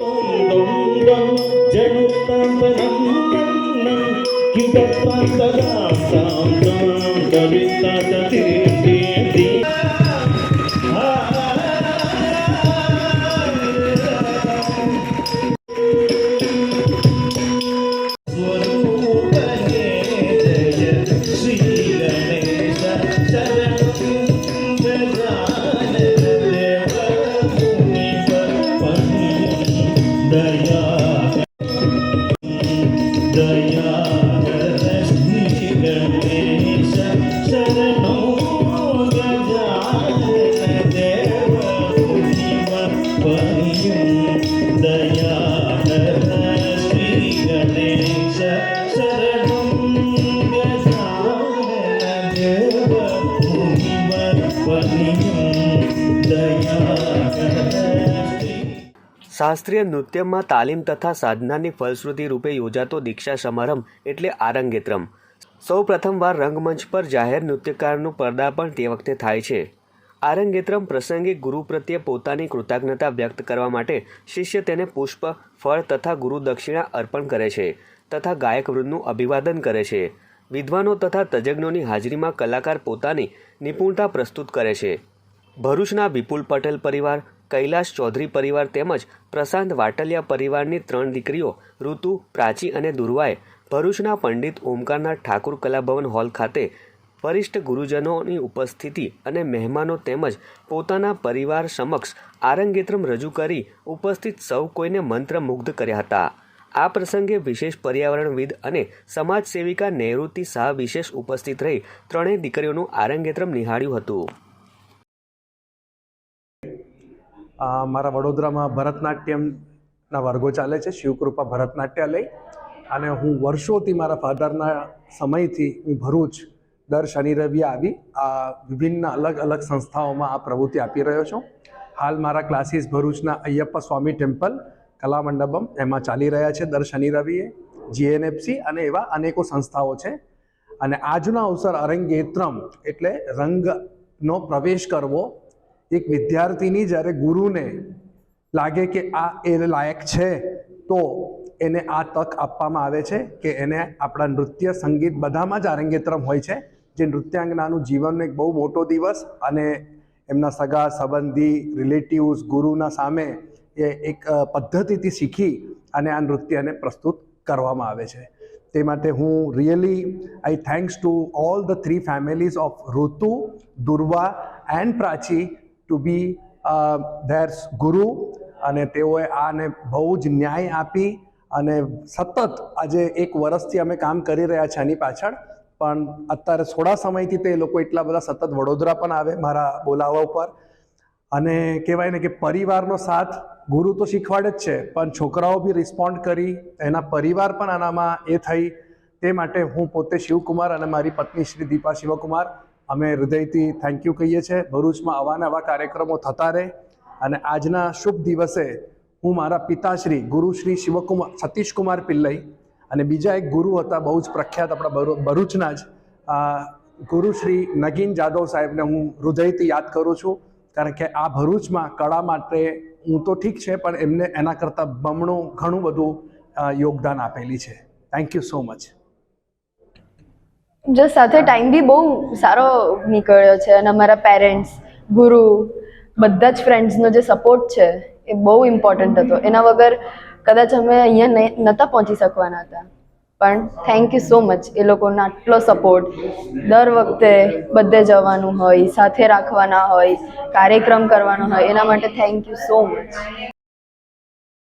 Thank you. શાસ્ત્રીય નૃત્યમાં તાલીમ તથા સાધનાની ફલશ્રુતિ રૂપે યોજાતો દીક્ષા સમારંભ એટલે આરંગેત્રમ. સૌ પ્રથમવાર રંગમંચ પર જાહેર નૃત્યકારનું પર્દાપણ તે વખતે થાય છે. આરંગેત્રમ પ્રસંગે ગુરુ પ્રત્યે પોતાની કૃતજ્ઞતા વ્યક્ત કરવા માટે શિષ્ય તેને પુષ્પ, ફળ તથા ગુરુ દક્ષિણા અર્પણ કરે છે તથા ગાયક વૃંદનું અભિવાદન કરે છે. વિદ્વાનો તથા તજજ્ઞોની હાજરીમાં કલાકાર પોતાની નિપુણતા પ્રસ્તુત કરે છે. ભરૂચના વિપુલ પટેલ પરિવાર, કૈલાશ ચૌધરી પરિવાર તેમજ પ્રશાંત વાટલિયા પરિવારની ત્રણ દીકરીઓ, ઋતુ, પ્રાચી અને દુર્વાએ ભરૂચના પંડિત ઓમકારનાથ ઠાકુર કલાભવન હોલ ખાતે વરિષ્ઠ ગુરુજનોની ઉપસ્થિતિ અને મહેમાનો તેમજ પોતાના પરિવાર સમક્ષ આરંગેત્રમ રજૂ કરી ઉપસ્થિત સૌ કોઈને મંત્રમુગ્ધ કર્યા હતા. આ પ્રસંગે વિશેષ પર્યાવરણવિદ અને સમાજ સેવિકા નૈઋતિ શાહ વિશેષ ઉપસ્થિત રહી ત્રણેય દીકરીઓનું આરંગેત્રમ નિહાળ્યું હતું. મારા વડોદરામાં ભરતનાટ્યમના વર્ગો ચાલે છે, શિવકૃપા ભરતનાટ્યાલય. અને હું વર્ષોથી મારા ફાધરના સમયથી હું ભરૂચ દર શનિ રવિ આવી આ વિભિન્ન અલગ અલગ સંસ્થાઓમાં આ પ્રવૃત્તિ આપી રહ્યો છું. હાલ મારા ક્લાસીસ ભરૂચના અય્યપ્પા સ્વામી ટેમ્પલ કલા મંડપમ એમાં ચાલી રહ્યા છે દર શનિ રવિએ. જીએનએફસી અને એવા અનેકો સંસ્થાઓ છે. અને આજનો અવસર અરંગેત્રમ એટલે રંગનો પ્રવેશ કરવો એક વિદ્યાર્થીની જ્યારે ગુરુને લાગે કે આ એ લાયક છે, તો એને આ તક આપવામાં આવે છે કે એને આપણા નૃત્ય સંગીત બધામાં જ આરંગેત્રમ હોય છે. જે નૃત્યાંગનાનું જીવનનો એક બહુ મોટો દિવસ અને એમના સગા, સંબંધી, રિલેટિવ્સ, ગુરુના સામે એ એક પદ્ધતિથી શીખી અને આ નૃત્યને પ્રસ્તુત કરવામાં આવે છે. તે માટે હું really, I thanks to all the three families of Ritu, Durva and Prachi to be there ગુરુ અને તેઓએ આને બહુ જ ન્યાય આપી અને સતત આજે એક વર્ષથી અમે કામ કરી રહ્યા છીએ આની પાછળ. પણ અત્યારે થોડા સમયથી તે લોકો એટલા બધા સતત વડોદરા પણ આવે મારા બોલાવવા ઉપર. અને કહેવાય ને કે પરિવારનો સાથ ગુરુ તો શીખવાડે જ છે, પણ છોકરાઓ બી રિસ્પોન્ડ કરી, એના પરિવાર પણ આનામાં એ થઈ. તે માટે હું પોતે શિવકુમાર અને મારી પત્ની શ્રી દીપા શિવકુમાર, અમે હૃદયથી થેન્ક યુ કહીએ છીએ. ભરૂચમાં આવા નવા કાર્યક્રમો થતા રહે અને આજના શુભ દિવસે હું મારા પિતાશ્રી ગુરુ શ્રી શિવકુમાર સતીશકુમાર પિલ્લઈ અને બીજા એક ગુરુ હતા, બહુ જ પ્રખ્યાત આપણા ભરૂચના જ. ગુરુ શ્રી નગીન જાદવ સાહેબને હું હૃદયથી યાદ કરું છું, કારણ કે આ ભરૂચમાં, કળા માટે હું તો ઠીક છે, પણ એમને એના કરતાં બમણું, ઘણું બધું યોગદાન આપેલી છે. થેન્ક યુ સો મચ જો સાથે ટાઈમ બી બહુ સારો નીકળ્યો છે અને અમારા પેરેન્ટ્સ ગુરુ, બધા જ ફ્રેન્ડ્સનો જે સપોર્ટ છે એ બહુ ઇમ્પોર્ટન્ટ હતો. એના વગર કદાચ અમે અહીંયા નહીં નહોતા પહોંચી શકવાના હતા. પણ થેન્ક યુ સો મચ એ લોકોનો આટલો સપોર્ટ દર વખતે બધે જવાનું હોય, સાથે રાખવાના હોય, કાર્યક્રમ કરવાનો હોય, એના માટે થેન્ક યુ સો મચ